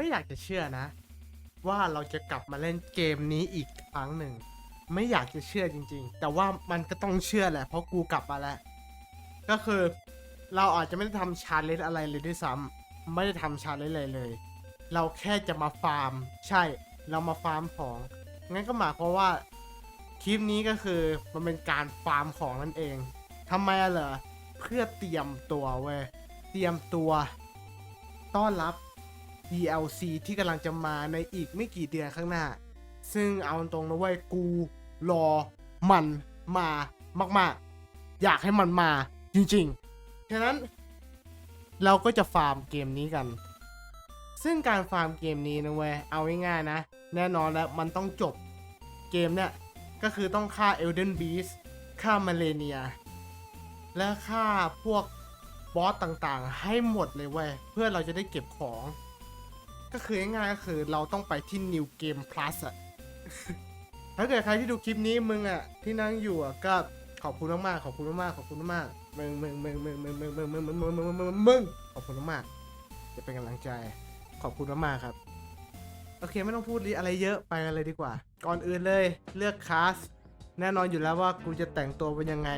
ไม่อยากจะเชื่อนะ ว่าเราจะกลับมาเล่นเกมนี้อีกครั้งหนึ่ง ไม่อยากจะเชื่อจริง ๆ แต่ว่ามันก็ต้องเชื่อแหละ เพราะกูกลับมาแล้ว ก็คือเราอาจจะไม่ได้ทำชาเลนจ์อะไรเลยด้วยซ้ำไม่ได้ทำชาเลนจ์อะไรเลย เราแค่จะมาฟาร์ม ใช่ เรามาฟาร์มของ งั้นก็หมายความว่าคลิปนี้ก็คือมันเป็นการฟาร์มของนั่นเองทำไมอะเหรอเพื่อเตรียมตัวเว้ย เตรียมตัว ต้อนรับ DLC ที่กำลังจะมาในอีกไม่กี่เดือนข้างหน้า ซึ่งเอาตรงนะเว้ยกูรอมันมามาก ๆ อยากให้มันมาจริงๆ ฉะนั้นเราก็จะฟาร์มเกมนี้กัน ซึ่งการฟาร์มเกมนี้นะเว้ยเอาง่ายๆนะ แน่นอนแล้วมันต้องจบเกมเนี่ย ก็คือต้องฆ่า Elden Beast ฆ่ามาเลเนีย และฆ่าพวกบอสต่างๆ ให้หมดเลยเว้ยเพื่อเราจะได้เก็บของ ก็คือง่ายๆก็คือเราต้องไปที่ New Game Plus อะถ้าเกิดใครที่ดูคลิปนี้มึงอะที่นั่งอยู่อะก็ขอบคุณมากๆขอบคุณมากๆขอบคุณมากๆมึงมึงมึงมึงมึงมึงมึงมึงมึงมึงมึงมึงมึงมึงขอบคุณมากๆจะเป็นกำลังใจ ขอบคุณมากๆครับ โอเคไม่ต้องพูดอะไรเยอะไปกันเลยดีกว่า ก่อนอื่นเลยเลือกคลาสแน่นอนอยู่แล้วว่ากูจะแต่งตัวเป็นยังไง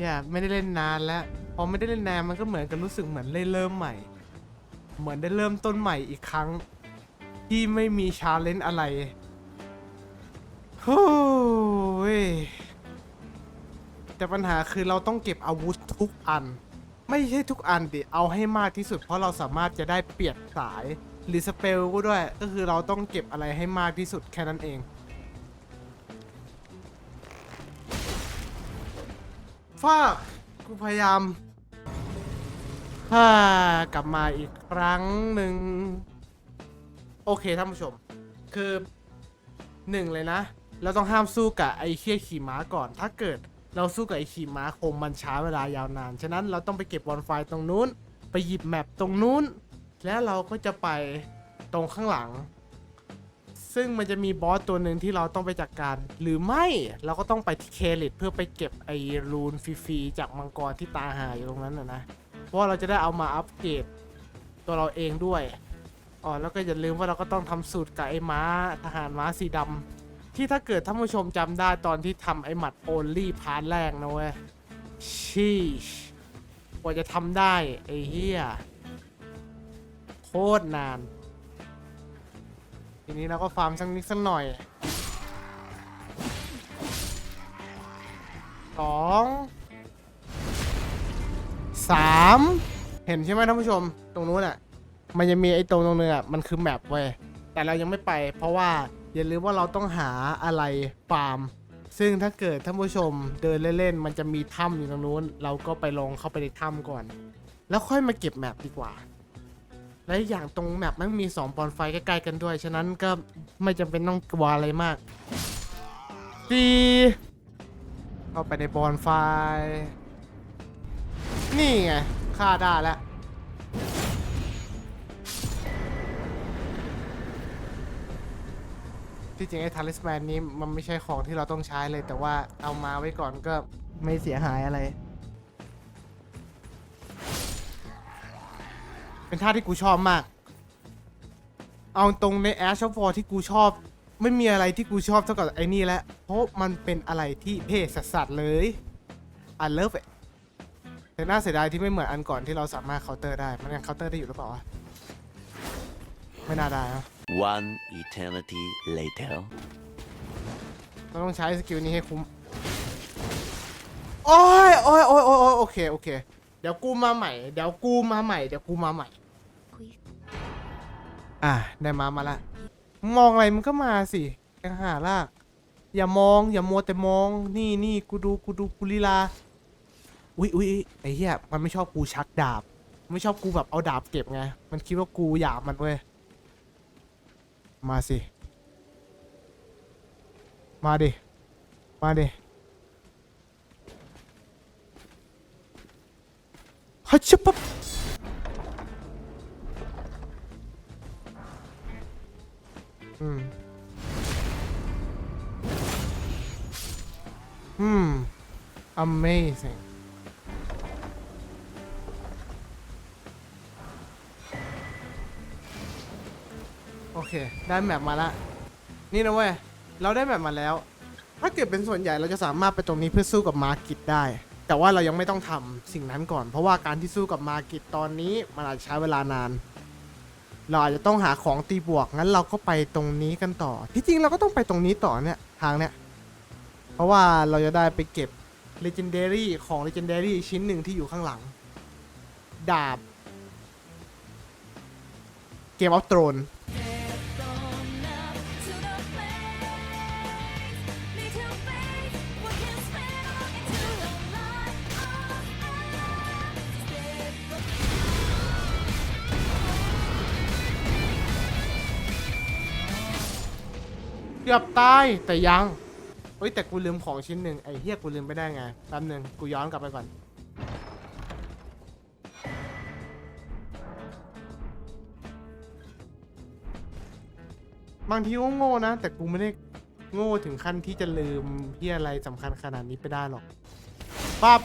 หี้ยไม่ได้เล่นนานแล้วพอไม่ได้เล่นนานมันก็เหมือนกับรู้สึกเหมือนได้เริ่มใหม่ เหมือนได้เริ่มต้นใหม่อีกครั้ง ที่ไม่มีชาเลนจ์อะไรโอ้ยแต่ปัญหาคือเราต้องเก็บอาวุธทุกอัน ไม่ใช่ทุกอันดิเอาให้มากที่สุด เพราะเราสามารถจะได้เปลี่ยนสายหรือสเปลก็ด้วย ก็คือเราต้องเก็บอะไรให้มากที่สุดแค่นั้นเอง ฟากกูพยายามถ้ากลับมาอีกครั้งหนึ่ง โอเคท่านผู้ชม คือหนึ่งเลยนะ เราต้องห้ามสู้กับไอ้เคี้ยขี่ม้าก่อน ถ้าเกิดเราสู้กับไอ้ขี่ม้าคงมันช้าเวลายาวนาน ฉะนั้นเราต้องไปเก็บบอลไฟตรงนู้น ไปหยิบแมปตรงนู้น แล้วเราก็จะไปตรงข้างหลัง ซึ่งมันจะมีบอสตัวหนึ่งที่เราต้องไปจัดการ หรือไม่เราก็ต้องไปที่เคลิตเพื่อไปเก็บไอ้รูนฟรีๆจากมังกรที่ตาหายอยู่ตรงนั้นนะนะเพราะเราจะได้เอามาอัปเกรดตัวเราเองด้วยอ๋อแล้วก็อย่าลืมว่าเราก็ต้องทำสูตรกับไอ้ม้าทหารม้าสีดำที่ถ้าเกิดท่านผู้ชมจำได้ตอนที่ทำไอ้หมัดโอลลี่พาร์ทแรกนะเว้ยชีชกว่าจะทำได้ไอ้เหี้ยโคตรนาน ทีนี้เราก็ฟาร์มสักนิดสักหน่อยสองสามเห็นใช่ไหมท่านผู้ชม ตรงนู้นอะ มันจะมีไอ้ตรงตรงนึงอะ มันคือแมปเว้ย แต่เรายังไม่ไป เพราะว่าอย่าลืมว่าเราต้องหาอะไรฟาร์ม ซึ่งถ้าเกิดท่านผู้ชมเดินเล่นๆ มันจะมีถ้ำอยู่ตรงนู้น เราก็ไปลงเข้าไปในถ้ำก่อน แล้วค่อยมาเก็บแมปดีกว่า และอีกอย่างตรงแมปมันมี2บอลไฟใกล้ๆกันด้วย ฉะนั้นก็ไม่จำเป็นต้องกลัวอะไรมากดีเข้าไปในบอลไฟ นี่ไงฆ่าได้แล้วที่จริงไอ้ทาริสแมนนี้มันไม่ใช่ของที่เราต้องใช้เลยแต่ว่าเอามาไว้ก่อนก็ไม่เสียหายอะไร เป็นท่าที่กูชอบมาก เอาตรงในแอชฟอร์ที่กูชอบ ไม่มีอะไรที่กูชอบเท่ากับไอ้นี่แหละเพราะมันเป็นอะไรที่เท่สัสๆเลย I love it แต่น่าเสียดายที่ไม่เหมือนอันก่อนที่เราสามารถเคาน์เตอร์ได้ มันยังเคาน์เตอร์ได้อยู่หรือเปล่าวะไม่น่าได้นะ One eternity later. เราต้องใช้สกิลนี้ให้คุ้ม โอ้ยโอ้ยโอ้ยโอ้ยโอ้ยโอเค โอเค เดี๋ยวกูมาใหม่ เดี๋ยวกูมาใหม่ เดี๋ยวกูมาใหม่ อะได้มามาละ มองอะไรมันก็มาสิยังหาลาก อย่ามอง อย่ามัวแต่มอง นี่นี่กูดูกูดูกูลีลา อุ๊ยอุ๊ยไอ้เหี้ยมันไม่ชอบกูชักดาบ ไม่ชอบกูแบบเอาดาบเก็บไง มันคิดว่ากูหยามมันเว้ย มาสิ มาดิ มาดิ อืม อืม amazing โอเค ได้แมปมาละ นี่นะเว้ย เราได้แมปมาแล้ว ถ้าเกิดเป็นส่วนใหญ่เราจะสามารถไปตรงนี้เพื่อสู้กับมาร์กิตได้ แต่ว่าเรายังไม่ต้องทำสิ่งนั้นก่อน เพราะว่าการที่สู้กับมาร์กิตตอนนี้มันอาจจะใช้เวลานาน เราอาจจะต้องหาของตีบวกงั้นเราก็ไปตรงนี้กันต่อ ที่จริงเราก็ต้องไปตรงนี้ต่อเนี่ยทางเนี่ยเพราะว่าเราจะได้ไปเก็บ Legendary ของ Legendary ชิ้นหนึ่งที่อยู่ข้างหลัง ดาบ เกมออฟโตรน กือบตายแต่ยังเฮ้ยแต่กูลืมของชิ้นหนึ่งไอ้เฮียกูลืมไปได้ไงแป๊บหนึงกูย้อนกลับไปก่อนบางทีก็โง่นะ แต่กูไม่ได้โง่ถึงขั้นที่จะลืมเฮียอะไรสำคัญขนาดนี้ไปได้หรอกปั๊บ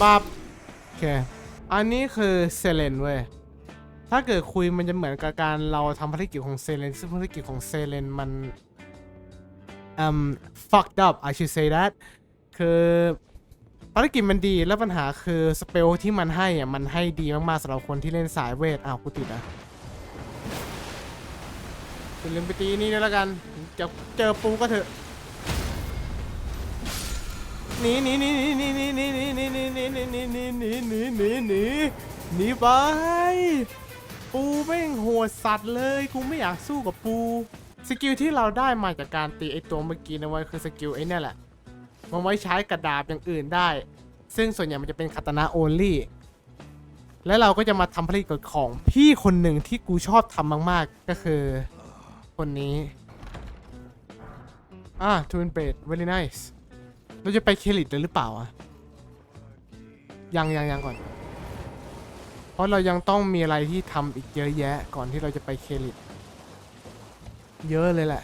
ปั๊บโอเค อันนี้คือเซเลนเว้ย ถ้าเกิดคุยมันจะเหมือนกับการเราทำภารกิจของเซเลนซึ่งภารกิจของเซเลนมันอืม fucked up I should say that คือภารกิจมันดีแล้วปัญหาคือสเปลที่มันให้อะมันให้ดีมากๆสำหรับคนที่เล่นสายเวทอ้าวกูติดอะคุณลืมไปตีนี่ด้วยแล้วกัน จะเจอปูก็เถอะหนีหนีหนีหนีหนีหนีหนีหนีหนีหนีหนีหนีหนีหนีหนีหนีหนีไป ปูแม่งโหดสัตว์เลยกูไม่อยากสู้กับปู สกิลที่เราได้มาจากการตีไอตัวเมื่อกี้นะเว้ยคือสกิลไอเนี่ยแหละ มันไว้ใช้กระดาบอย่างอื่นได้ ซึ่งส่วนใหญ่มันจะเป็นคาตานะโอลี่และเราก็จะมาทำผลิตกฎของพี่คนหนึ่งที่กูชอบทำมาก ๆ ก็คือ คนนี้ อ่าทูนเบด very nice เราจะไปเคลิดเลยหรือเปล่าอะยังยังยังก่อน เพราะเรายังต้องมีอะไรที่ทำอีกเยอะแยะก่อนที่เราจะไปเคลิดเยอะเลยแหละ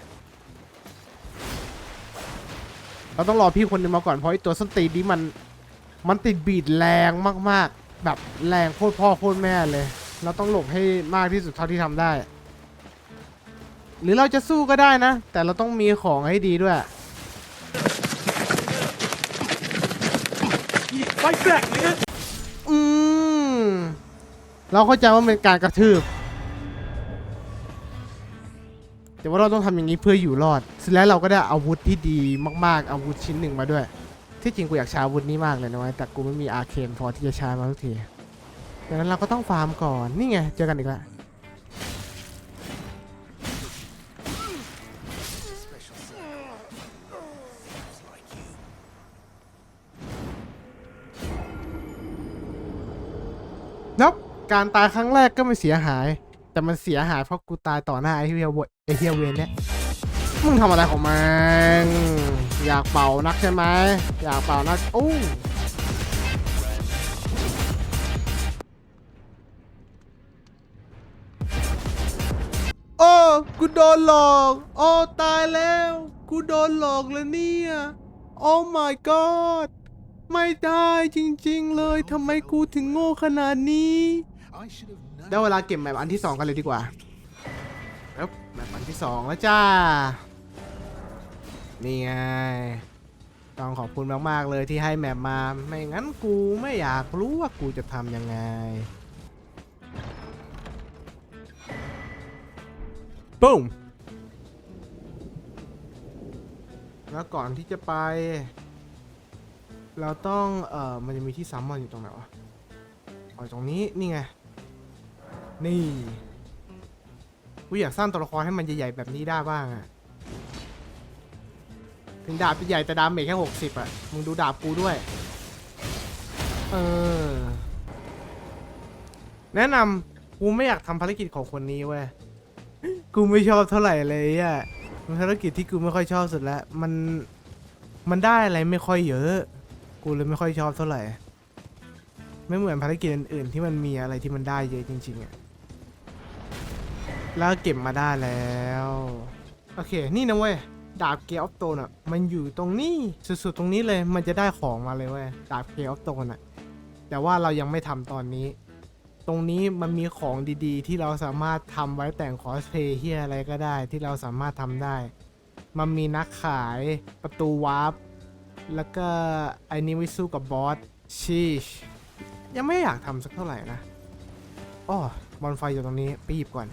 เราต้องรอพี่คนหนึงมาก่อนเพราะไอตัวส้นตีนนี้มันมันติดบีดแรงมากๆ แบบแรงโคตรพ่อโคตรแม่เลย เราต้องหลบให้มากที่สุดเท่าที่ทำได้ หรือเราจะสู้ก็ได้นะ แต่เราต้องมีของให้ดีด้วยอืม เราเข้าใจว่าเป็นการกระทืบ แต่ว่าเราต้องทำอย่างนี้เพื่ออยู่รอดสร็จแล้วเราก็ได้อาวุธที่ดีมากๆ อาวุธชิ้นหนึ่งมาด้วย ที่จริงกูอยากใช้อาวุธนี้มากเลยนะเว้ยแต่กูไม่มีอาเคนพอที่จะใช้มาทุกทีดังนั้นเราก็ต้องฟาร์มก่อน นี่ไง เจอกันอีกแล้ว การตายครั้งแรกก็ไม่เสียหาย แต่มันเสียหายเพราะกูตายต่อหน้าไอเฮียเวไอเฮียเวนเนี่ยมึงทำอะไรของมึงอยากเป่านักใช่ไหมอยากเป่านักโอ้โอ้กูโดนหลอกโอ้ตายแล้วกูโดนหลอกแล้วเนี่ยโอ้ my god ไม่ได้จริงๆเลยทำไมกูถึงโง่ขนาดนี้ ได้เวลาเก็บแมปอันที่สองกันเลยดีกว่าครับแมปอันที่สองแล้วจ้า นี่ไง ต้องขอบคุณมากๆเลยที่ให้แมปมา ไม่งั้นกูไม่อยากรู้ว่ากูจะทำยังไงปุ้มแล้วก่อนที่จะไป เราต้อง เอ่อ มันจะมีที่ซัมมอนอยู่ตรงไหนวะอ๋อตรงนี้ นี่ไง นี่กูอยากสร้างตัวละครให้มันใหญ่ๆแบบนี้ได้บ้างอะถึงดาบจะใหญ่แต่ดาเมจแค่หกสิบอะมึงดูดาบกูด้วย เออ แนะนำกูไม่อยากทำภารกิจของคนนี้เว้ย กูไม่ชอบเท่าไหร่เลยอะมันภารกิจที่กูไม่ค่อยชอบสุดแล้วมัน มันได้อะไรไม่ค่อยเยอะ กูเลยไม่ค่อยชอบเท่าไหร่ ไม่เหมือนภารกิจอื่นๆที่มันมีอะไรที่มันได้เยอะจริงๆอะ แล้วเก็บมาได้แล้ว โอเค นี่นะเว้ย ดาบเกียร์ออฟโตนอะ มันอยู่ตรงนี้ สุดๆ ตรงนี้เลย มันจะได้ของมาเลยเว้ย ดาบเกียร์ออฟโตนอะ แต่ว่าเรายังไม่ทำตอนนี้ ตรงนี้มันมีของดีๆ ที่เราสามารถทำไว้แต่งคอสเพลย์เฮียอะไรก็ได้ ที่เราสามารถทำได้ มันมีนักขายประตูวาร์ป แล้วก็ไอ้นี่ไวิสู้กับบอส ชีชยังไม่อยากทำสักเท่าไหร่นะอ้อบอลไฟอยู่ตรงนี้ไปหยิบก่อน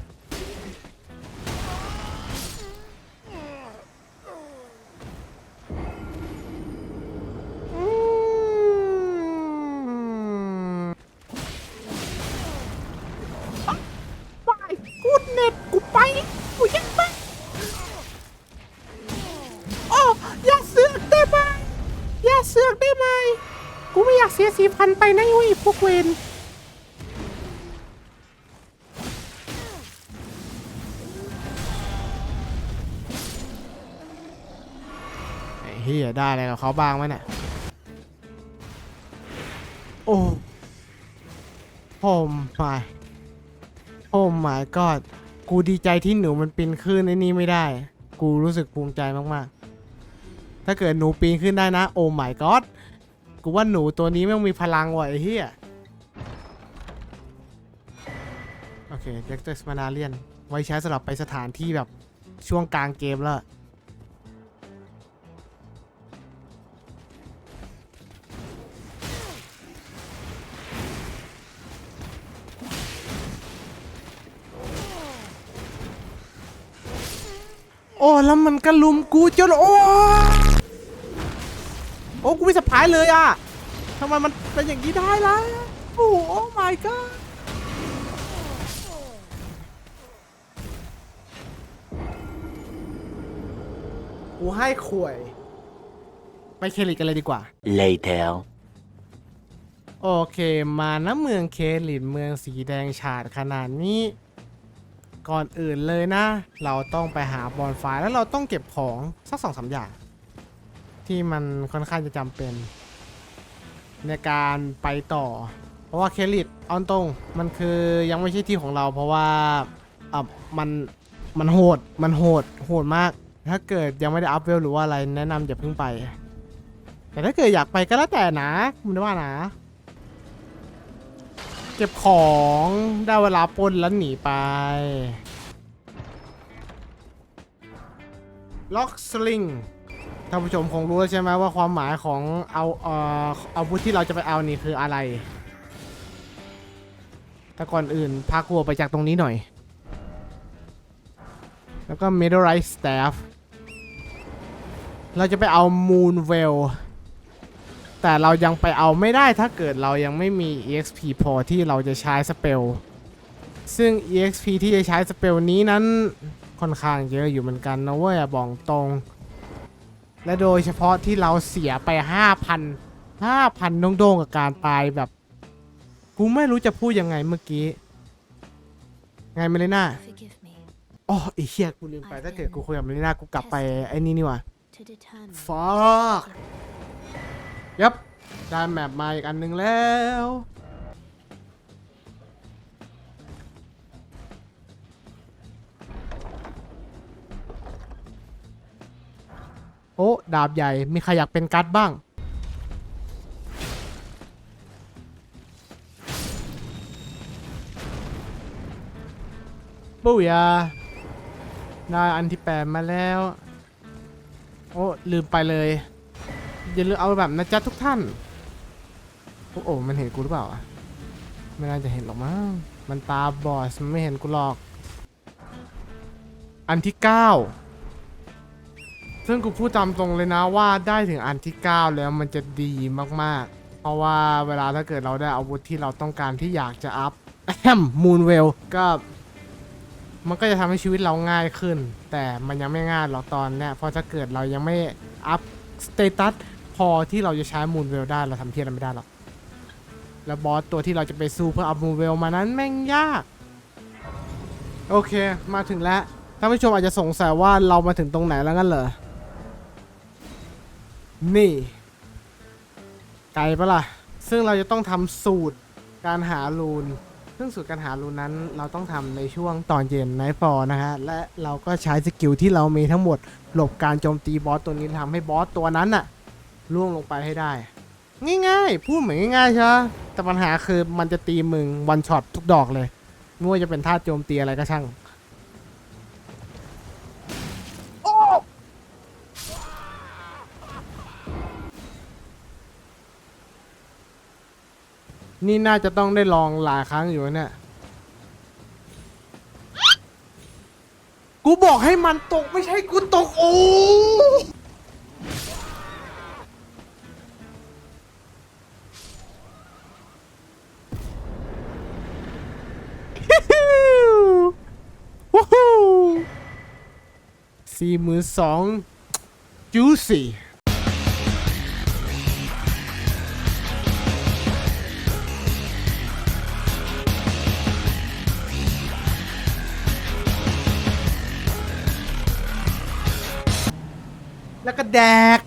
กูไม่อยากเสียสี่พันไปนะเว้ยพวกเวนไอ้เฮียได้อะไรกับเขาบ้างไหมเนี่ย โอ้โอ้ไม่โอ้ my god กูดีใจที่หนูมันปีนขึ้นไอ้นี่ไม่ได้ กูรู้สึกภูมิใจมาก ๆ ถ้าเกิดหนูปีนขึ้นได้นะ โอ้ my god กูว่าหนูตัวนี้แม่งมีพลังว่ะไอ้เหี้ยโอเคเด็กเตอร์สมานาเลียน ไว้ใช้สำหรับไปสถานที่แบบช่วงกลางเกมแล้ว โอ้ แล้วมันก็ลุมกูจน โอ้ อ้กูไม่สะพายเลยอะทำไมมันเป็นอย่างนี้ได้ล่ะโอ้โอ้ my god กูให้ขวย ไปเคลิกกันเลยดีกว่า Later. โอเค มานะเมืองเคลินเมืองสีแดงฉาดขนาดนี้ ก่อนอื่นเลยนะ เราต้องไปหาบอลไฟแล้วเราต้องเก็บของสักสองสามอย่าง ที่มันค่อนข้างจะจำเป็น ในการไปต่อ เพราะว่าเคลิดเอาตรงมันคือยังไม่ใช่ที่ของเรา เพราะว่าอะมันมันโหดมันโหดโหดมาก ถ้าเกิดยังไม่ได้อัพเวลหรือว่าอะไรแนะนำอย่าเพิ่งไป แต่ถ้าเกิดอยากไปก็แล้วแต่นะคุณว่านะ เก็บของได้เวลาปนแล้วหนีไปล็อกสลิง ท่านผู้ชมคงรู้แล้วใช่ไหมว่าความหมายของเอาเอ่ออาวุธที่เราจะไปเอานี่คืออะไร แต่ก่อนอื่นพาครัวไปจากตรงนี้หน่อย แล้วก็ Meteorite Staff เราจะไปเอา Moon Well แต่เรายังไปเอาไม่ได้ถ้าเกิดเรายังไม่มี exp พอที่เราจะใช้สเปล ซึ่ง exp ที่จะใช้สเปลนี้นั้นค่อนข้างเยอะอยู่เหมือนกันนะเว้ยบอกตรง และโดยเฉพาะที่เราเสียไป 5,000 5,000โด่งๆกับการตายแบบกูไม่รู้จะพูดยังไงเมื่อกี้ ไงเมเลน่าอ๋อไอ้เหี้ยกูลืมไปถ้าเกิดกูคุยกับเมเลน่ากูกลับไปไอ้นี่นี่ว่า to determine ฟอกยับได้แมปมาอีกอันหนึ่งแล้ว โอ้ดาบใหญ่ มีใครอยากเป็นกัดบ้าง ปุ้ยาได้อันที่แปดมาแล้ว โอ้ ลืมไปเลย อย่าลืมเอาแบบนะจ๊ะทุกท่าน โอ้โหมันเห็นกูหรือเปล่าอะไม่น่าจะเห็นหรอกมั้ง มันตาบอดมันไม่เห็นกูหรอก อันที่9 ซึ่งกูพูดตามตรงเลยนะว่าได้ถึงอันที่ 9 แล้วมันจะดีมากๆ เพราะว่าเวลาถ้าเกิดเราได้อาวุธที่เราต้องการที่อยากจะอัพแอมมูนเวลก็ มันก็จะทำให้ชีวิตเราง่ายขึ้น แต่มันยังไม่ง่ายหรอกตอนเนี้ยเพราะถ้าเกิดเรายังไม่อัพสเตตัสพอที่เราจะใช้มูนเวลได้เราทำเทียอะไรไม่ได้หรอกแล้วบอสตัวที่เราจะไปสู้เพื่ออัพมูนเวลมานั้นแม่งยากโอเค มาถึงแล้วท่านผู้ชมอาจจะสงสัยว่าเรามาถึงตรงไหนแล้วกันเหรอ นี่ ไกลปะล่ะ ซึ่งเราจะต้องทำสูตรการหารูน ซึ่งสูตรการหารูนนั้น เราต้องทำในช่วงตอนเย็นไนฟอร์นะฮะ และเราก็ใช้สกิลที่เรามีทั้งหมด หลบการโจมตีบอสตัวนี้ทำให้บอสตัวนั้นน่ะล่วงลงไปให้ได้ ง่ายๆ พูดเหมือนง่ายๆใช่ไหมแต่ปัญหาคือมันจะตีมึงวันช็อตทุกดอกเลยไม่ว่าจะเป็นท่าโจมตีอะไรก็ช่าง นี่น่าจะต้องได้ลองหลายครั้งอยู่นะเนี่ย กูบอกให้มันตกไม่ใช่กูตกโอ้สี่หมื่นสองจูซี่ แล้วก็แดก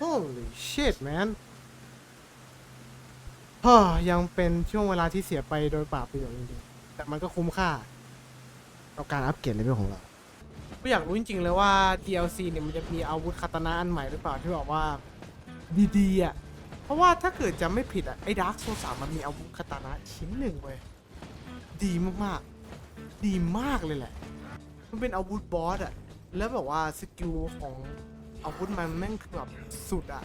Holy shit man ฮ่อยังเป็นช่วงเวลาที่เสียไปโดยเปล่าประโยชน์จริงๆ แต่มันก็คุ้มค่าต่อการอัปเกรดเลเวลของเรา ก็อยากรู้จริงๆเลยว่า DLC เนี่ยมันจะมีอาวุธคาตานะอันใหม่หรือเปล่าที่บอกว่า ดีๆอะ เพราะว่าถ้าเกิดจะไม่ผิดอะ ไอ้ดาร์กโซสามมันมีอาวุธคาตานะชิ้นหนึ่งเว้ย ดีมากๆ ดีมากเลยแหละ มันเป็นอาวุธบอสอะ แล้วแบบว่าสกิลของอาวุธมันแม่งคือแบบสุดอะ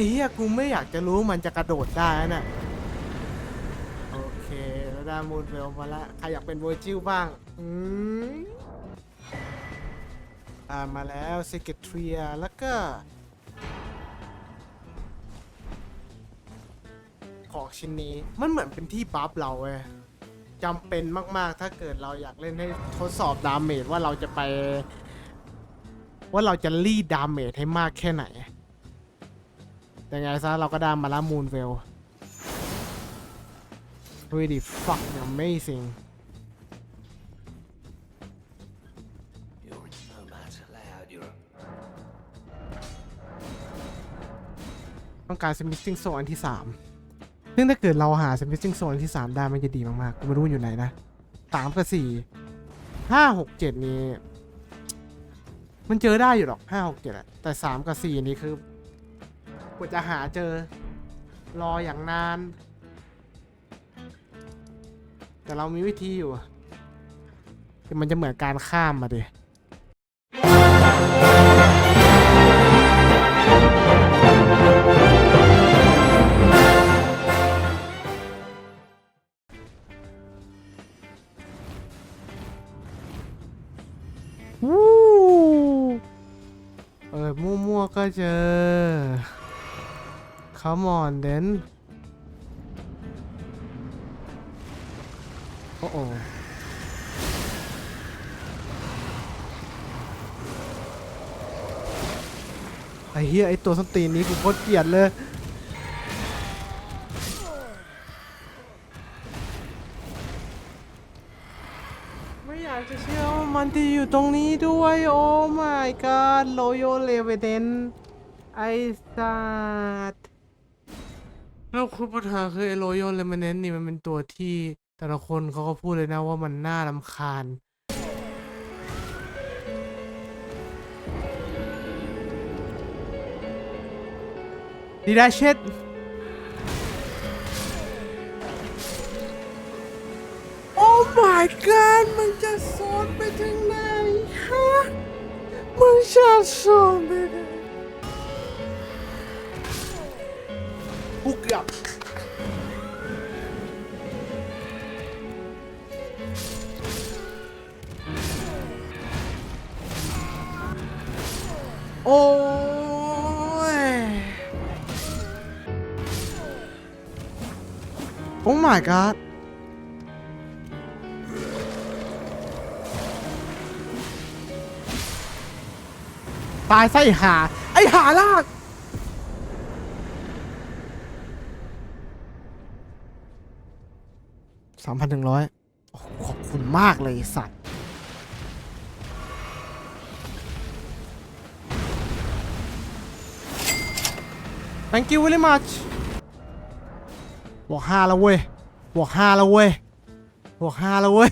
อ้เฮียกูไม่อยากจะรู้มันจะกระโดดได้นะน่ะโอเคแล้วได้มูนเวลมาล้วใครอยากเป็นเวอร์จิลบ้าง อืมอ่ามาแล้ว s ซ c เกตเทียแล้วก็ ของชิ้นนี้มันเหมือนเป็นที่บัฟเราเว้ยจำเป็นมาก ๆ ถ้าเกิดเราอยากเล่นให้ทดสอบดาเมจว่าเราจะไป ว่าเราจะรีดดาเมจให้มากแค่ไหน แต่ไงซะเราก็ได้มาละมูนเวล really fucking amazing You're no matter loud, you're ต้องการ Smithing Zone อันที่ 3 ซึ่งถ้าเกิดเราหา Smithing Zone อันที่ 3 ได้มันจะดีมากๆ กูไม่รู้มันอยู่ไหนนะ 3 กับ 4 5 6 7 นี้ มันเจอได้อยู่หรอก 5 6 7อะแต่ 3 กับ 4 นี่คือ กว่าจะหาเจอ รออย่างนาน แต่เรามีวิธีอยู่แต่มันจะเหมือนการข้ามมาดิวู้เปิดมั่วๆก็เจอ Come on then โอ้โอไอ้เหี้ยไอ้ตัวส้นตีนนี้กูโคตรเกลียดเลยไม่อยากจะเชื่อว่ามันจะอยู่ตรงนี้ด้วย โอ้ my god โลโยเลเวเดนไอสัต แล้วคุณปัญหาคือไอโลโยเลเวเดนนี่มันเป็นตัวที่แต่ละคนเขาก็พูดเลยนะว่ามันน่ารำคาญ ดีด้เช็ดโอ้ my god มันจะสอนไปถึงไหนฮะ มันจะสอนไปไห กืบโอ้ยโอ้ my god ตายไส้หา ไอหาลากามพันหนึ่งร้อยขอบคุณมากเลยสัตว์ thank you very much บวกห้าแล้วเว้ย บวกห้าแล้วเว้ย บวกห้าแล้วเว้ย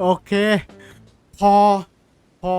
โอเค พอ พอ